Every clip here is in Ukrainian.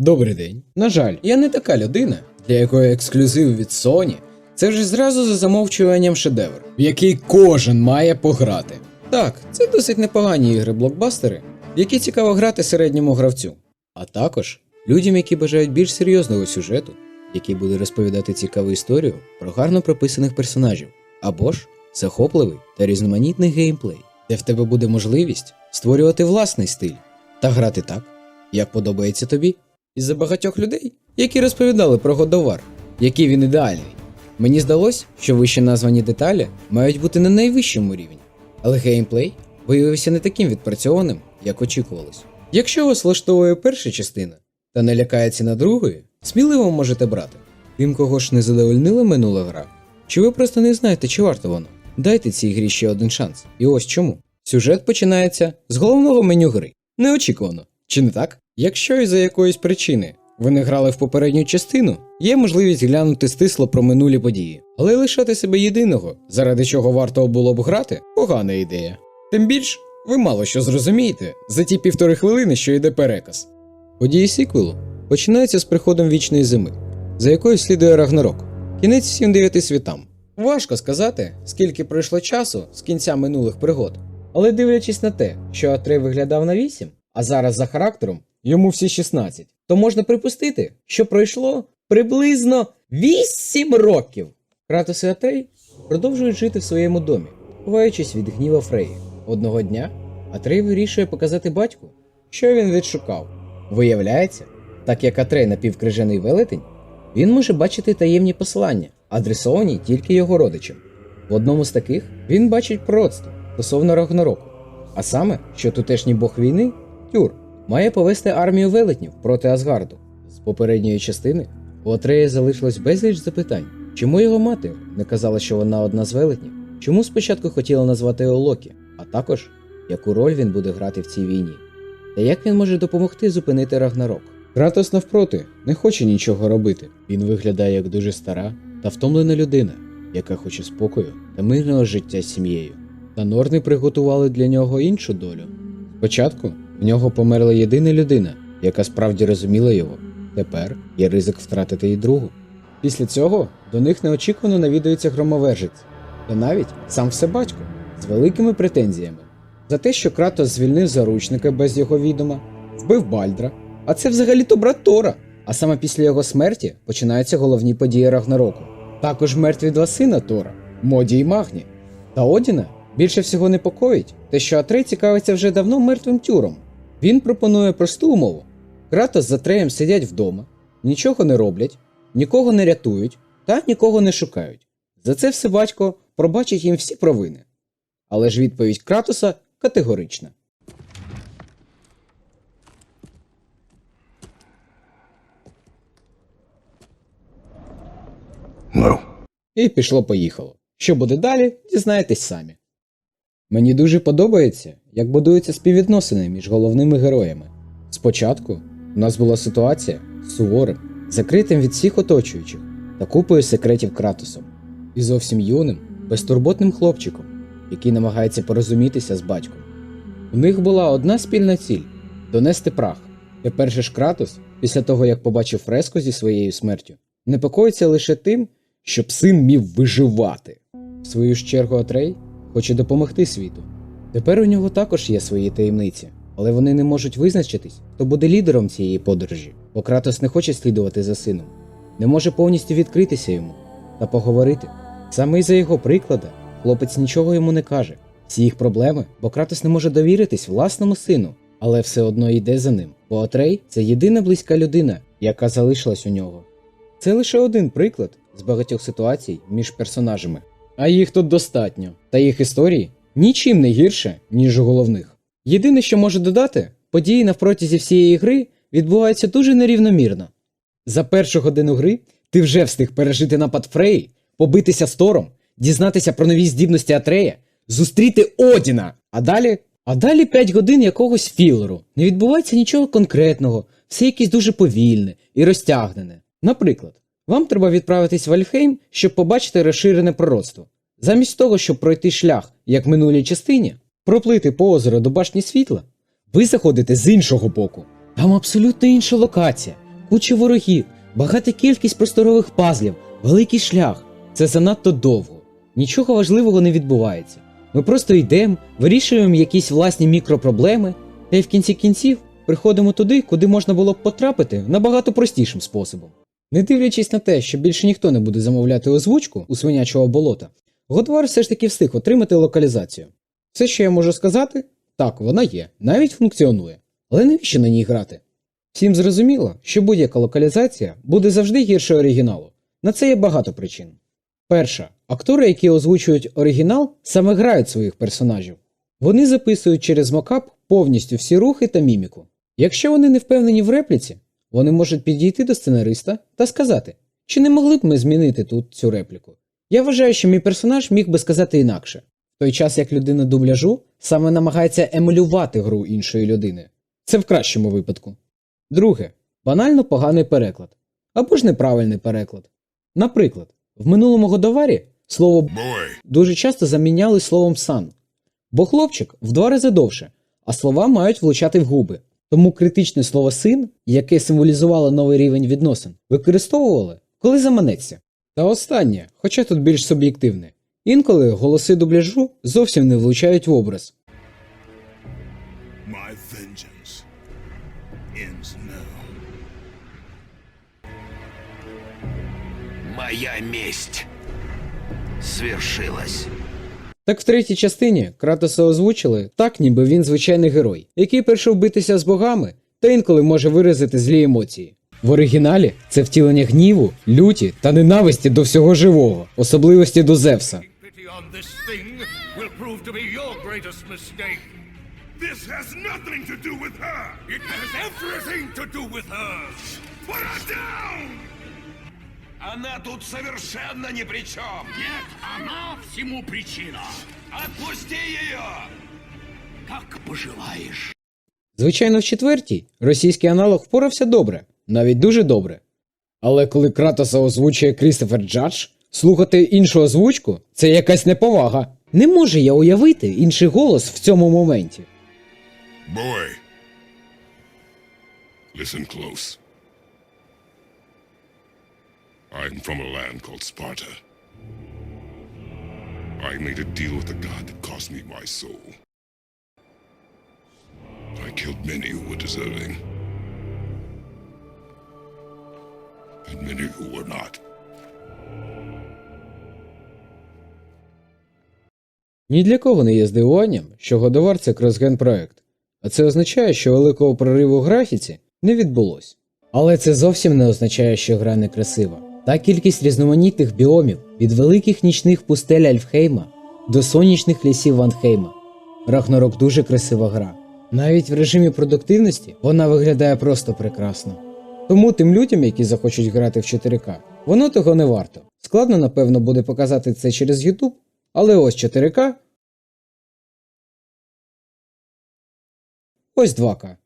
Добрий день. На жаль, я не така людина, для якої ексклюзив від Sony це вже зразу за замовчуванням шедевр, в який кожен має пограти. Так, це досить непогані ігри-блокбастери, які цікаво грати середньому гравцю, а також людям, які бажають більш серйозного сюжету, який буде розповідати цікаву історію про гарно прописаних персонажів, або ж захопливий та різноманітний геймплей, де в тебе буде можливість створювати власний стиль та грати так, як подобається тобі. Із-за багатьох людей, які розповідали про Годовар, який він ідеальний. Мені здалось, що вище названі деталі мають бути на найвищому рівні, але геймплей виявився не таким відпрацьованим, як очікувалось. Якщо вас влаштовує перша частина та не лякається на другої, сміливо можете брати. Тим, кого ж не задовольнила минула гра, чи ви просто не знаєте, чи варто воно. Дайте цій грі ще один шанс. І ось чому. Сюжет починається з головного меню гри. Неочікувано, чи не так? Якщо із-за якоїсь причини ви не грали в попередню частину, є можливість глянути стисло про минулі події, але лишати себе єдиного, заради чого варто було б грати, погана ідея. Тим більш, ви мало що зрозумієте за ті півтори хвилини, що йде переказ. Події сіквелу починаються з приходом вічної зими, за якою слідує Рагнарок, кінець всім дев'яти світам. Важко сказати, скільки пройшло часу з кінця минулих пригод, але дивлячись на те, що Атрей виглядав на 8, а зараз за характером йому всі 16, то можна припустити, що пройшло приблизно 8 років. Кратос і Атрей продовжують жити в своєму домі, ховаючись від гніва Фреї. Одного дня Атрей вирішує показати батьку, що він відшукав. Виявляється, так як Атрей напівкрижаний велетень, він може бачити таємні посилання, адресовані тільки його родичам. В одному з таких він бачить пророцтво стосовно Рагнароку, а саме, що тутешній бог війни, Тюр, має повести армію велетнів проти Асгарду. З попередньої частини у Атрея залишилось безліч запитань, чому його мати не казала, що вона одна з велетнів, чому спочатку хотіла назвати його Локі, а також яку роль він буде грати в цій війні, та як він може допомогти зупинити Рагнарок. Кратос навпроти не хоче нічого робити. Він виглядає як дуже стара та втомлена людина, яка хоче спокою та мирного життя з сім'єю. Та Норни приготували для нього іншу долю. Спочатку в нього померла єдина людина, яка справді розуміла його. Тепер є ризик втратити і другу. Після цього до них неочікувано навідується громовержець, та навіть сам всебатько з великими претензіями за те, що Кратос звільнив заручника без його відома, вбив Бальдра, а це взагалі-то брат Тора. А саме після його смерті починаються головні події Рагнароку. Також мертві два сина Тора Моді і Магні. Та Одіна більше всього непокоїть те, що Атрей цікавиться вже давно мертвим тюром. Він пропонує просту умову: Кратос з Атреєм сидять вдома, нічого не роблять, нікого не рятують та нікого не шукають. За це все батько пробачить їм всі провини. Але ж відповідь Кратоса категорична. No. І пішло-поїхало. Що буде далі, дізнаєтесь самі. Мені дуже подобається, як будуються співвідносини між головними героями. Спочатку у нас була ситуація з суворим, закритим від всіх оточуючих та купою секретів Кратосом, і зовсім юним, безтурботним хлопчиком, який намагається порозумітися з батьком. У них була одна спільна ціль донести прах. Тепер же ж Кратос, після того як побачив фреско зі своєю смертю, непокоїться лише тим, щоб син міг виживати. В свою ж чергу Атрей хоче допомогти світу. Тепер у нього також є свої таємниці, але вони не можуть визначитись, хто буде лідером цієї подорожі, бо Кратос не хоче слідувати за сином, не може повністю відкритися йому та поговорити. Саме із-за його приклада хлопець нічого йому не каже. Всі їх проблеми, бо Кратос не може довіритись власному сину, але все одно йде за ним. Бо Атрей це єдина близька людина, яка залишилась у нього. Це лише один приклад з багатьох ситуацій між персонажами. А їх тут достатньо, та їх історії нічим не гірше, ніж у головних. Єдине, що можу додати, події на протязі всієї гри відбуваються дуже нерівномірно. За першу годину гри ти вже встиг пережити напад Фреї, побитися з Тором, дізнатися про нові здібності Атрея, зустріти Одіна. А далі. А далі 5 годин якогось філеру. Не відбувається нічого конкретного, все якесь дуже повільне і розтягнене. Наприклад, вам треба відправитись в Альфхейм, щоб побачити розширене пророцтво. Замість того, щоб пройти шлях, як в минулій частині, проплити по озеру до башні світла, ви заходите з іншого боку. Там абсолютно інша локація, куча ворогів, багата кількість просторових пазлів, великий шлях. Це занадто довго. Нічого важливого не відбувається. Ми просто йдемо, вирішуємо якісь власні мікропроблеми, та й в кінці кінців приходимо туди, куди можна було б потрапити набагато простішим способом. Не дивлячись на те, що більше ніхто не буде замовляти озвучку у свинячого болота, Годвар все ж таки встиг отримати локалізацію. Все, що я можу сказати, так, вона є, навіть функціонує. Але навіщо на ній грати? Всім зрозуміло, що будь-яка локалізація буде завжди гірше оригіналу. На це є багато причин. Перша, актори, які озвучують оригінал, саме грають своїх персонажів. Вони записують через мокап повністю всі рухи та міміку. Якщо вони не впевнені в репліці, вони можуть підійти до сценариста та сказати, чи не могли б ми змінити тут цю репліку. Я вважаю, що мій персонаж міг би сказати інакше, в той час як людина дубляжу саме намагається емулювати гру іншої людини. Це в кращому випадку. Друге, банально поганий переклад або ж неправильний переклад. Наприклад, в минулому годоварі слово Boy, дуже часто заміняли словом сан, бо хлопчик в два рази довше, а слова мають влучати в губи. Тому критичне слово син, яке символізувало новий рівень відносин, використовували, коли заманеться. Та останнє, хоча тут більш суб'єктивне, інколи голоси дубляжу зовсім не влучають в образ. my vengeance ends now. Моя месть свершилась. Так в третій частині Кратоса озвучили так, ніби він звичайний герой, який прийшов битися з богами та інколи може виразити злі емоції. В оригіналі це втілення гніву, люті та ненависті до всього живого, особливості до Зевса. This has nothing to do with her. It has everything to do with her. Put her down! Она тут совершенно ни при чем. Нет, она всему причина. Отпусти ее! Как пожелаешь. Звичайно, в четвертій російський аналог впорався добре, навіть дуже добре. Але коли Кратоса озвучує Крістофер Джадж, слухати іншу озвучку це якась неповага. Не можу я уявити інший голос в цьому моменті. Boy, listen close. I'm from a land called Sparta. I made a deal with the god that cost me my soul. I killed many who were deserving. And many who were not. Ні для кого не є здивуванням, що Годовар це кросген проект, а це означає, що великого прориву в графіці не відбулось. Але це зовсім не означає, що гра не красива. Та кількість різноманітних біомів від великих нічних пустель Альфхейма до сонячних лісів Ванхейма. Рагнарок дуже красива гра. Навіть в режимі продуктивності вона виглядає просто прекрасно. Тому тим людям, які захочуть грати в 4К, воно того не варто. Складно, напевно, буде показати це через YouTube, але ось 4К. Ось 2К.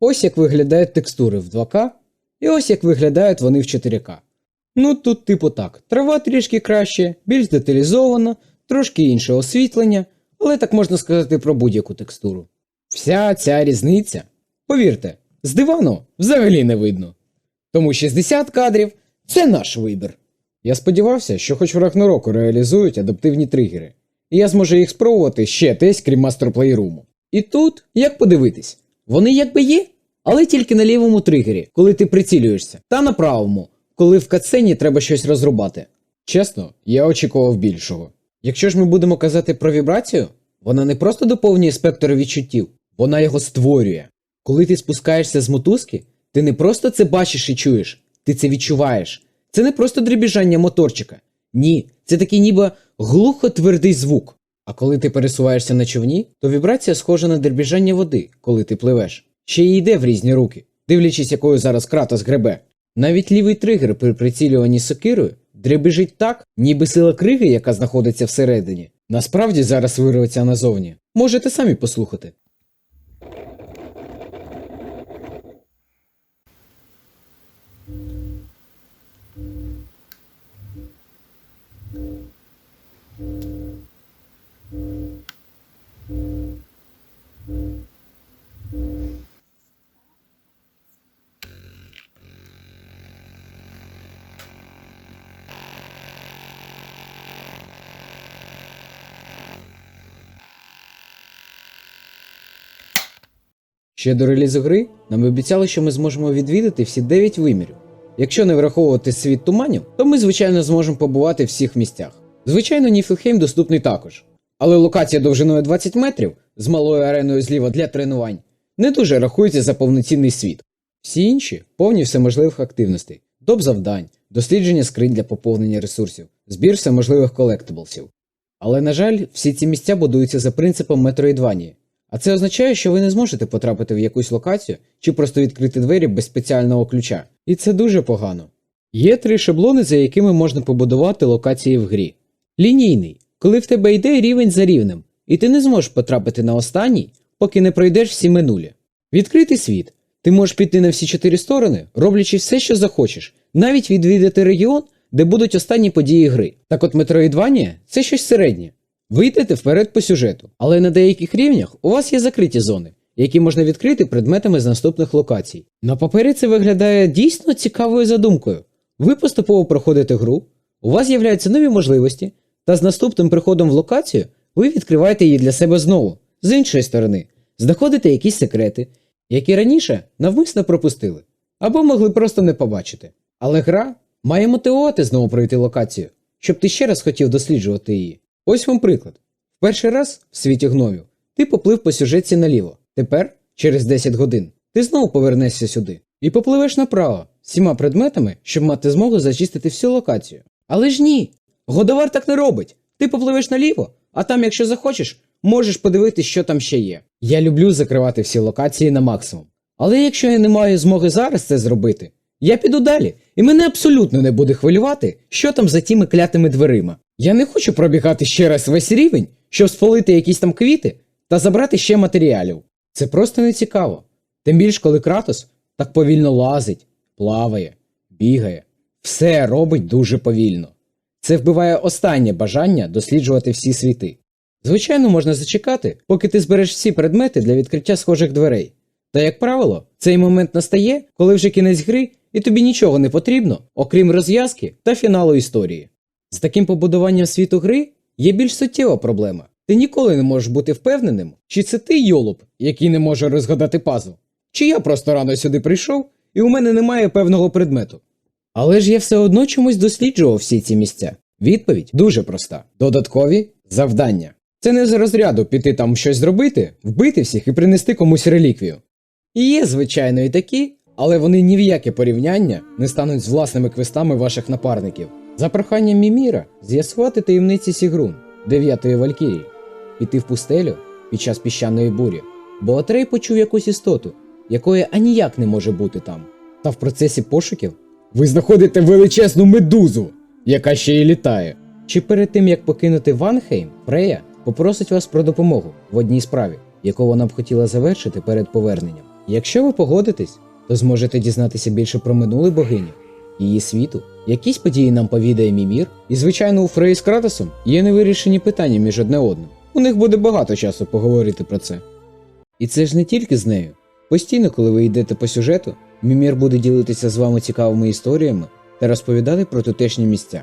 Ось як виглядають текстури в 2К, і ось як виглядають вони в 4К. Ну тут, типу так, трава трішки краще, більш деталізована, трошки інше освітлення, але так можна сказати про будь-яку текстуру. Вся ця різниця, повірте, з дивану взагалі не видно. Тому 60 кадрів це наш вибір. Я сподівався, що хоч в Рагнароку реалізують адаптивні тригери, і я зможу їх спробувати ще десь, крім Playroom. І тут, як подивитись, вони якби є, але тільки на лівому тригері, коли ти прицілюєшся, та на правому, коли в катсцені треба щось розрубати. Чесно, я очікував більшого. Якщо ж ми будемо казати про вібрацію, вона не просто доповнює спектр відчуттів, вона його створює. Коли ти спускаєшся з мотузки, ти не просто це бачиш і чуєш, ти це відчуваєш. Це не просто дребіжання моторчика. Ні, це такий ніби глухо твердий звук. А коли ти пересуваєшся на човні, то вібрація схожа на дребіжання води, коли ти пливеш. Ще й йде в різні руки, дивлячись, якою зараз кратос гребе. Навіть лівий тригер при прицілюванні сокирою дребіжить так, ніби сила криги, яка знаходиться всередині, насправді зараз вирветься назовні. Можете самі послухати. Ще до релізу гри нам обіцяли, що ми зможемо відвідати всі 9 вимірів. Якщо не враховувати світ туманів, то ми, звичайно, зможемо побувати в всіх місцях. Звичайно, Ніфлхейм доступний також. Але локація довжиною 20 метрів з малою ареною зліва для тренувань не дуже рахується за повноцінний світ. Всі інші повні всеможливих активностей, доп завдань, дослідження скринь для поповнення ресурсів, збір всеможливих колектиблсів. Але, на жаль, всі ці місця будуються за принципом Метроїдванії. А це означає, що ви не зможете потрапити в якусь локацію чи просто відкрити двері без спеціального ключа. І це дуже погано. Є три шаблони, за якими можна побудувати локації в грі. Лінійний, коли в тебе йде рівень за рівнем, і ти не зможеш потрапити на останній, поки не пройдеш всі минулі. Відкритий світ. Ти можеш піти на всі чотири сторони, роблячи все, що захочеш, навіть відвідати регіон, де будуть останні події гри. Так от Metroidvania – це щось середнє. Ви йдете вперед по сюжету, але на деяких рівнях у вас є закриті зони, які можна відкрити предметами з наступних локацій. На папері це виглядає дійсно цікавою задумкою. Ви поступово проходите гру, у вас з'являються нові можливості, та з наступним приходом в локацію ви відкриваєте її для себе знову, з іншої сторони, знаходите якісь секрети, які раніше навмисно пропустили, або могли просто не побачити. Але гра має мотивувати знову пройти локацію, щоб ти ще раз хотів досліджувати її. Ось вам приклад. В перший раз в світі гною ти поплив по сюжетці наліво. Тепер, через 10 годин, ти знову повернешся сюди і попливеш направо всіма предметами, щоб мати змогу зачистити всю локацію. Але ж ні! Годовар так не робить. Ти попливеш наліво, а там, якщо захочеш, можеш подивитись, що там ще є. Я люблю закривати всі локації на максимум. Але якщо я не маю змоги зараз це зробити, я піду далі, і мене абсолютно не буде хвилювати, що там за тими клятими дверима. Я не хочу пробігати ще раз весь рівень, щоб спалити якісь там квіти та забрати ще матеріалів. Це просто не цікаво. Тим більш, коли Кратос так повільно лазить, плаває, бігає, все робить дуже повільно. Це вбиває останнє бажання досліджувати всі світи. Звичайно, можна зачекати, поки ти збереш всі предмети для відкриття схожих дверей. Та, як правило, цей момент настає, коли вже кінець гри і тобі нічого не потрібно, окрім розв'язки та фіналу історії. З таким побудуванням світу гри є більш суттєва проблема. Ти ніколи не можеш бути впевненим, чи це ти йолоп, який не може розгадати пазл, чи я просто рано сюди прийшов і у мене немає певного предмету. Але ж я все одно чомусь досліджував всі ці місця. Відповідь дуже проста: додаткові завдання. Це не з розряду піти там щось зробити, вбити всіх і принести комусь реліквію. І є, звичайно, і такі, але вони ні в яке порівняння не стануть з власними квестами ваших напарників. За проханням Міміра з'ясувати таємниці Сігрун, дев'ятої Валькірії, піти в пустелю під час піщаної бурі, бо Атрей почув якусь істоту, якої аніяк не може бути там. Та в процесі пошуків ви знаходите величезну медузу, яка ще й літає. Чи перед тим як покинути Ванхейм, Фрея попросить вас про допомогу в одній справі, яку вона б хотіла завершити перед поверненням. Якщо ви погодитесь, то зможете дізнатися більше про минуле богині, її світу, якісь події нам повідає Мімір, і звичайно у Фреї з Кратосом є невирішені питання між одне одним. У них буде багато часу поговорити про це. І це ж не тільки з нею. Постійно, коли ви йдете по сюжету, Мімір буде ділитися з вами цікавими історіями та розповідати про тутешні місця.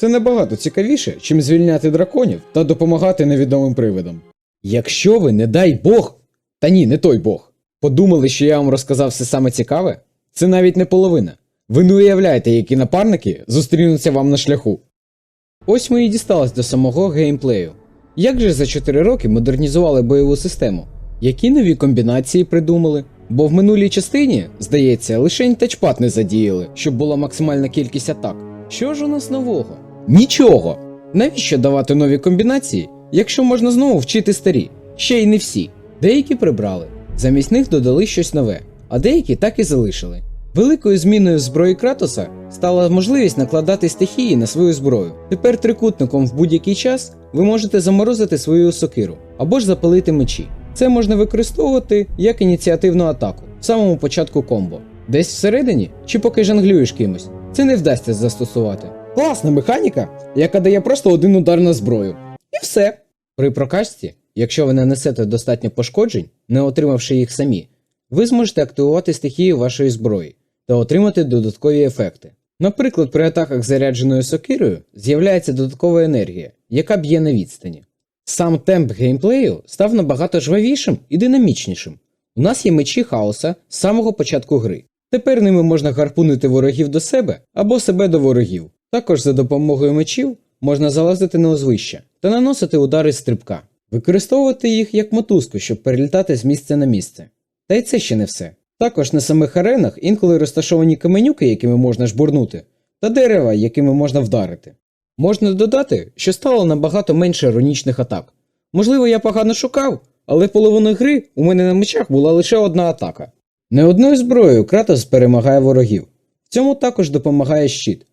Це набагато цікавіше, чим звільняти драконів та допомагати невідомим привидам. Якщо ви, не дай Бог, та ні, не той Бог, подумали, що я вам розказав все саме цікаве, це навіть не половина. Ви не уявляєте, які напарники зустрінуться вам на шляху. Ось ми і дістались до самого геймплею. Як же за 4 роки модернізували бойову систему? Які нові комбінації придумали? Бо в минулій частині, здається, лише тачпад не задіяли, щоб була максимальна кількість атак. Що ж у нас нового? Нічого! Навіщо давати нові комбінації, якщо можна знову вчити старі? Ще й не всі. Деякі прибрали, замість них додали щось нове, а деякі так і залишили. Великою зміною зброї Кратоса стала можливість накладати стихії на свою зброю. Тепер трикутником в будь-який час ви можете заморозити свою сокиру або ж запалити мечі. Це можна використовувати як ініціативну атаку в самому початку комбо. Десь всередині чи поки жонглюєш кимось, це не вдасться застосувати. Класна механіка, яка дає просто один удар на зброю. І все. При прокачці, якщо ви нанесете достатньо пошкоджень, не отримавши їх самі, ви зможете активувати стихію вашої зброї та отримати додаткові ефекти. Наприклад, при атаках зарядженою сокирою з'являється додаткова енергія, яка б'є на відстані. Сам темп геймплею став набагато жвавішим і динамічнішим. У нас є мечі хаоса з самого початку гри. Тепер ними можна гарпунити ворогів до себе або себе до ворогів. Також за допомогою мечів можна залазити на узвища та наносити удари з стрибка, використовувати їх як мотузку, щоб перелітати з місця на місце. Та й це ще не все. Також на самих аренах інколи розташовані каменюки, якими можна жбурнути, та дерева, якими можна вдарити. Можна додати, що стало набагато менше іронічних атак. Можливо, я погано шукав, але половину гри у мене на мечах була лише одна атака. Не одною зброєю Кратос перемагає ворогів. В цьому також допомагає щит.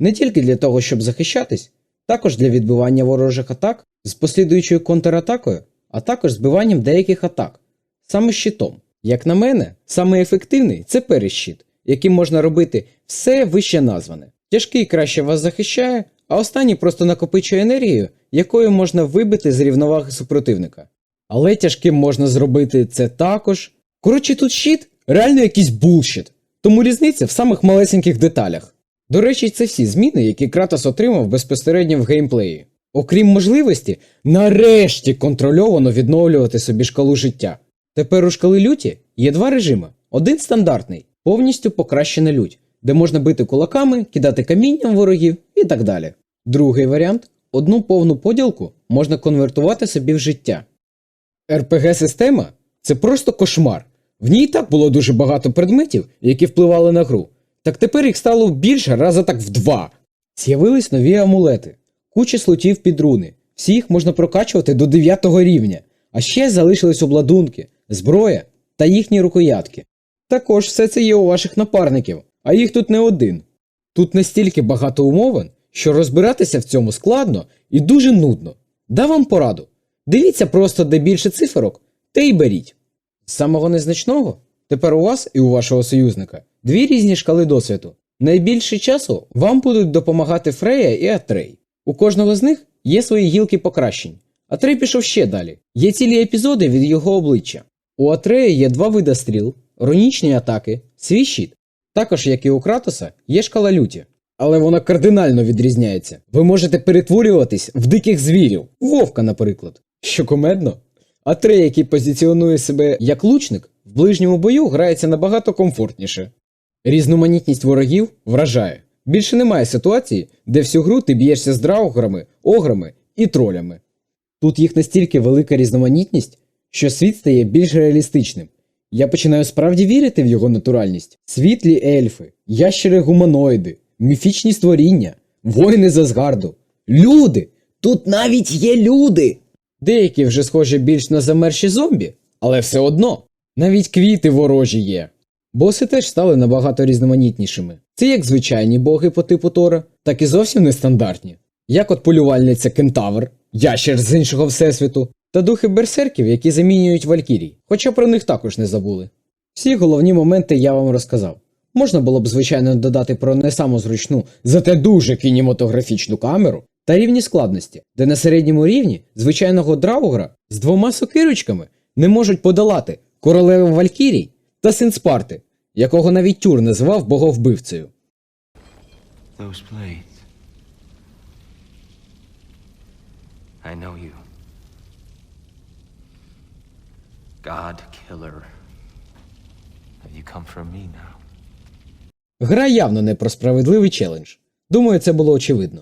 Не тільки для того, щоб захищатись, також для відбивання ворожих атак з послідуючою контратакою, а також збиванням деяких атак, саме щитом. Як на мене, саме ефективний це перещит, яким можна робити все вище назване. Тяжкий краще вас захищає, а останній просто накопичує енергію, якою можна вибити з рівноваги супротивника. Але тяжким можна зробити це також. Коротше, тут щит реально якийсь булшіт, тому різниця в самих малесеньких деталях. До речі, це всі зміни, які Кратос отримав безпосередньо в геймплеї. Окрім можливості, нарешті контрольовано відновлювати собі шкалу життя. Тепер у шкали люті є два режими: один стандартний, повністю покращена лють, де можна бити кулаками, кидати камінням ворогів і так далі. Другий варіант одну повну поділку можна конвертувати собі в життя. РПГ-система це просто кошмар. В ній і так було дуже багато предметів, які впливали на гру. Так тепер їх стало більше раза так в два. З'явились нові амулети, куча слотів під руни. Всі їх можна прокачувати до 9 рівня, а ще залишились обладунки, зброя та їхні рукоятки. Також все це є у ваших напарників, а їх тут не один. Тут настільки багато умовин, що розбиратися в цьому складно і дуже нудно. Дам вам пораду. Дивіться просто де більше циферок, та й беріть. З самого незначного тепер у вас і у вашого союзника дві різні шкали досвіду. Найбільше часу вам будуть допомагати Фрея і Атрей. У кожного з них є свої гілки покращень. Атрей пішов ще далі. Є цілі епізоди від його обличчя. У Атрея є два вида стріл, ронічні атаки, свій щит. Також, як і у Кратоса, є шкала люті. Але вона кардинально відрізняється. Ви можете перетворюватись в диких звірів, вовка, наприклад. Що комедно? Атрей, який позиціонує себе як лучник, в ближньому бою грається набагато комфортніше. Різноманітність ворогів вражає. Більше немає ситуації, де всю гру ти б'єшся з драуграми, ограми і тролями. Тут їх настільки велика різноманітність, що світ стає більш реалістичним. Я починаю справді вірити в його натуральність. Світлі ельфи, ящери гуманоїди, міфічні створіння, воїни з Асгарду, люди! Тут навіть є люди! Деякі вже схожі більш на замерші зомбі, але все одно. Навіть квіти ворожі є. Боси теж стали набагато різноманітнішими. Це як звичайні боги по типу Тора, так і зовсім нестандартні. Як от полювальниця Кентавр, ящер з іншого всесвіту, та духи берсерків, які замінюють валькірій, хоча про них також не забули. Всі головні моменти я вам розказав. Можна було б, звичайно, додати про не саму зручну, зате дуже кінематографічну камеру та рівні складності, де на середньому рівні звичайного драугра з двома сокирочками не можуть подолати королеви Валькірій та син Спарти, якого навіть Тюр називав боговбивцею. Those. I know you. God killer. Have you come for me now? Гра явно не про справедливий челендж. Думаю, це було очевидно.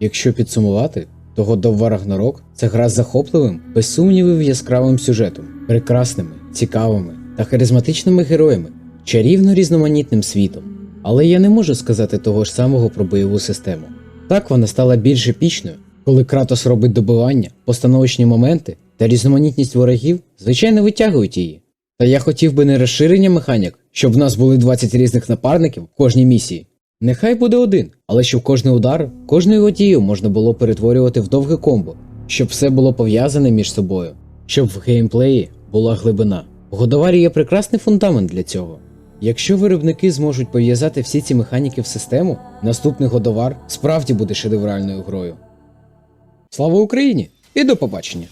Якщо підсумувати, то God of War Ragnarok – це гра з захопливим, без сумнівів яскравим сюжетом, прекрасними, цікавими та харизматичними героями, чарівно різноманітним світом. Але я не можу сказати того ж самого про бойову систему. Так вона стала більш епічною, коли Кратос робить добивання, постановочні моменти та різноманітність ворогів, звичайно, витягують її. Та я хотів би не розширення механік, щоб в нас були 20 різних напарників в кожній місії. Нехай буде один, але щоб кожний удар, кожну його можна було перетворювати в довге комбо, щоб все було пов'язане між собою, щоб в геймплеї була глибина. Годоварі є прекрасний фундамент для цього. Якщо виробники зможуть пов'язати всі ці механіки в систему, наступний Годовар справді буде шедевральною грою. Слава Україні і до побачення!